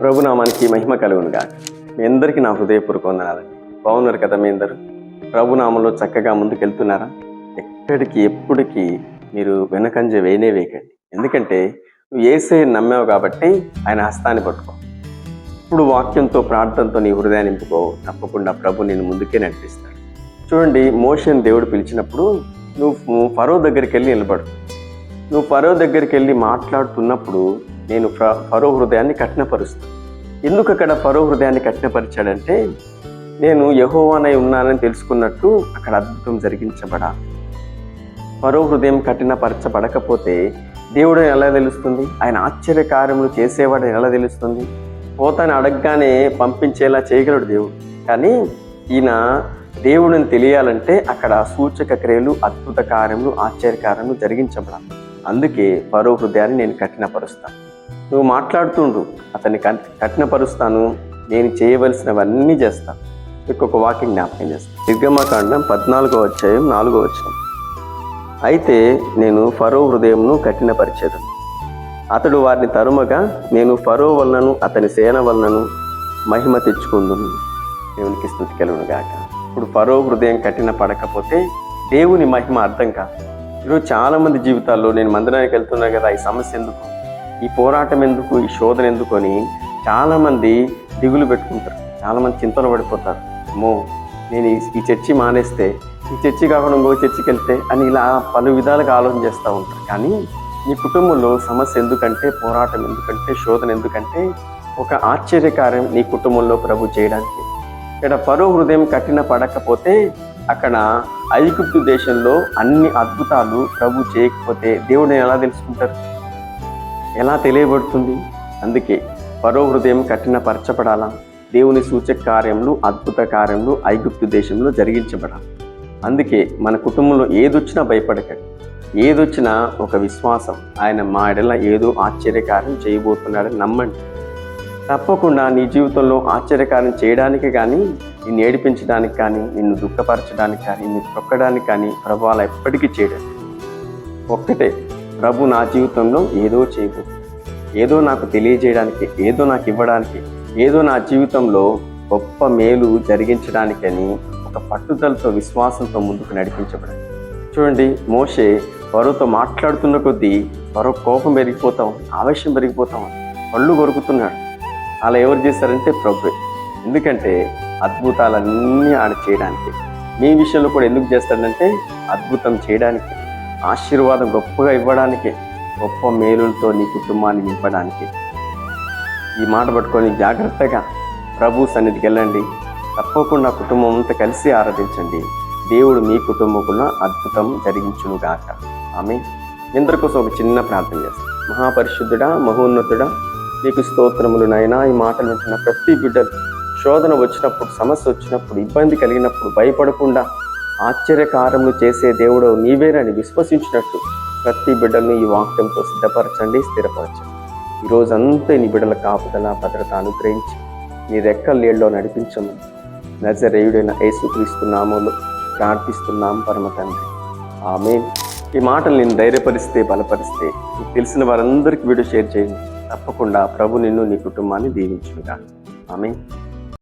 ప్రభునామానికి మహిమ కలుగును గాక. మీ అందరికీ నా హృదయపూర్వక వందనాలండి బాగున్నారు కదా మీ అందరూ? ప్రభునామంలో చక్కగా ముందుకెళ్తున్నారా? ఎక్కడికి ఎప్పటికీ మీరు వెనకంజ వేయనే వేయకండి. ఎందుకంటే నువ్వు ఏసే నమ్మావు కాబట్టి ఆయన హస్తాన్ని పట్టుకో. ఇప్పుడు వాక్యంతో ప్రార్థనతో నీ హృదయాన్ని నింపుకో. తప్పకుండా ప్రభు నేను ముందుకే నడిపిస్తాడు. చూడండి మోషన్ దేవుడు పిలిచినప్పుడు నువ్వు ఫరో దగ్గరికి వెళ్ళి నిలబడు. నువ్వు ఫరో దగ్గరికి వెళ్ళి మాట్లాడుతున్నప్పుడు నేను ఫరో హృదయాన్ని కఠినపరుస్తాను ఎందుకు అక్కడ ఫరో హృదయాన్ని కఠినపరిచాడంటే నేను యహోవానై ఉన్నానని తెలుసుకున్నట్టు అక్కడ అద్భుతం జరిగించబడాలి ఫరో హృదయం కఠినపరచబడకపోతే దేవుడు ఎలా తెలుస్తుంది? ఆయన ఆశ్చర్య కార్యములు చేసేవాడు ఎలా తెలుస్తుంది? పోతాను అడగగానే పంపించేలా చేయగలడు దేవుడు. కానీ ఈయన దేవుడిని తెలియాలంటే అక్కడ సూచక క్రియలు అద్భుత కార్యములు ఆశ్చర్య కార్యములు జరిగించబడాలి అందుకే పరో హృదయాన్ని నేను కఠినపరుస్తాను నువ్వు మాట్లాడుతుండు. అతన్ని కఠినపరుస్తాను. నేను చేయవలసినవన్నీ చేస్తాను ఇంకొక వాక్యం జ్ఞాపకం చేస్తాను నిర్గమకాండం పద్నాలుగో అధ్యాయం నాలుగో వచ్చిన అయితే నేను ఫరో హృదయంను కఠినపరిచేదను. అతడు వారిని తరుమగా నేను ఫరో వలనను అతని సేన వలనను మహిమ తెచ్చుకుందును. దేవునికి స్థుతి కలుగును గాక. ఇప్పుడు ఫరో హృదయం కఠిన పడకపోతే దేవుని మహిమ అర్థం కాదు. ఈరోజు చాలా మంది జీవితాల్లో నేను మందిరానికి వెళ్తున్నా కదా ఈ సమస్య ఎందుకు? ఈ పోరాటం ఎందుకు ఈ శోధన ఎందుకు అని చాలామంది దిగులు పెట్టుకుంటారు. చాలామంది చింతలు పడిపోతారు. అమ్మో నేను ఈ ఈ చర్చి మానేస్తే ఈ చర్చి కాకుండా ఇంకో చర్చికి వెళ్తే అని ఇలా పలు విధాలుగా ఆలోచన చేస్తూ ఉంటారు. కానీ నీ కుటుంబంలో సమస్య ఎందుకంటే పోరాటం ఎందుకంటే శోధన ఎందుకంటే ఒక ఆశ్చర్యకార్యం నీ కుటుంబంలో ప్రభు చేయడానికి. ఇక్కడ పరో హృదయం కఠిన పడకపోతే అక్కడ ఐగుప్తు దేశంలో అన్ని అద్భుతాలు ప్రభు చేయకపోతే దేవుడిని ఎలా తెలుసుకుంటారు? ఎలా తెలియబడుతుంది? అందుకే పరో హృదయం కఠినపరచబడాలా? దేవుని సూచక కార్యములు అద్భుత కార్యములు ఐగుప్తు దేశంలో జరిగించబడాలి? అందుకే మన కుటుంబంలో ఏదొచ్చినా భయపడకండి. ఏదొచ్చినా ఒక విశ్వాసం. ఆయన మా ఎడల ఏదో ఆశ్చర్యకార్యం చేయబోతున్నాడని నమ్మండి. తప్పకుండా నీ జీవితంలో ఆశ్చర్యకార్యం చేయడానికి కానీ నిన్ను ఏడిపించడానికి కానీ నిన్ను దుఃఖపరచడానికి కానీ నిన్ను తొక్కడానికి కానీ ప్రభావాలు ఎప్పటికీ చేయడం ఒక్కటే ప్రభు నా జీవితంలో ఏదో చేయబోతుంది ఏదో నాకు తెలియజేయడానికి ఏదో నాకు ఇవ్వడానికి ఏదో నా జీవితంలో గొప్ప మేలు జరిగించడానికని ఒక పట్టుదలతో విశ్వాసంతో ముందుకు నడిపించబడింది చూడండి మోషే వరుతో మాట్లాడుతున్న కొద్దీ వరో కోపం పెరిగిపోతాం ఆవేశం పెరిగిపోతాం పళ్ళు కొరుకుతున్నాడు అలా ఎవరు చేస్తారంటే ప్రభు. ఎందుకంటే అద్భుతాలన్నీ ఆడ చేయడానికి. మీ విషయంలో కూడా ఎందుకు చేస్తాడంటే అద్భుతం చేయడానికి. ఆశీర్వాదం గొప్పగా ఇవ్వడానికి గొప్ప మేలులతో నీ కుటుంబాన్ని నింపడానికి. ఈ మాట పట్టుకొని జాగ్రత్తగా ప్రభు సన్నిధికి వెళ్ళండి. తప్పకుండా కుటుంబం అంతా కలిసి ఆరాధించండి. దేవుడు మీ కుటుంబకున్న అద్భుతం జరిగించునుగాక. ఆమె ఇందరి కోసం ఒక చిన్న ప్రార్థన చేస్తాను మహాపరిశుద్ధుడా మహోన్నతుడా నీకు స్తోత్రములు నైనా ఈ మాటలు వింటున్న ప్రతి బిడ్డలు శోధన వచ్చినప్పుడు సమస్య వచ్చినప్పుడు ఇబ్బంది కలిగినప్పుడు భయపడకుండా ఆశ్చర్యకారములు చేసే దేవుడు నీవేనని విశ్వసించినట్టు ప్రతి బిడ్డల్ని ఈ వాక్యంతో సిద్ధపరచండి స్థిరపరచండి. ఈ రోజంతా నీ బిడ్డల కాపుదల భద్రత అనుగ్రహించి నీ రెక్కల నీళ్ళలో నడిపించమని నజరేయుడైన యేసుక్రీస్తు నామంలో ప్రార్థిస్తున్నాం పరమ తండ్రి. ఆమె ఈ మాటలు నేను ధైర్యపరిస్తే బలపరిస్తే నీకు తెలిసిన వారందరికీ వీడియో షేర్ చేయండి. తప్పకుండా ప్రభు నిన్ను నీ కుటుంబాన్ని దీవించుగా ఆమె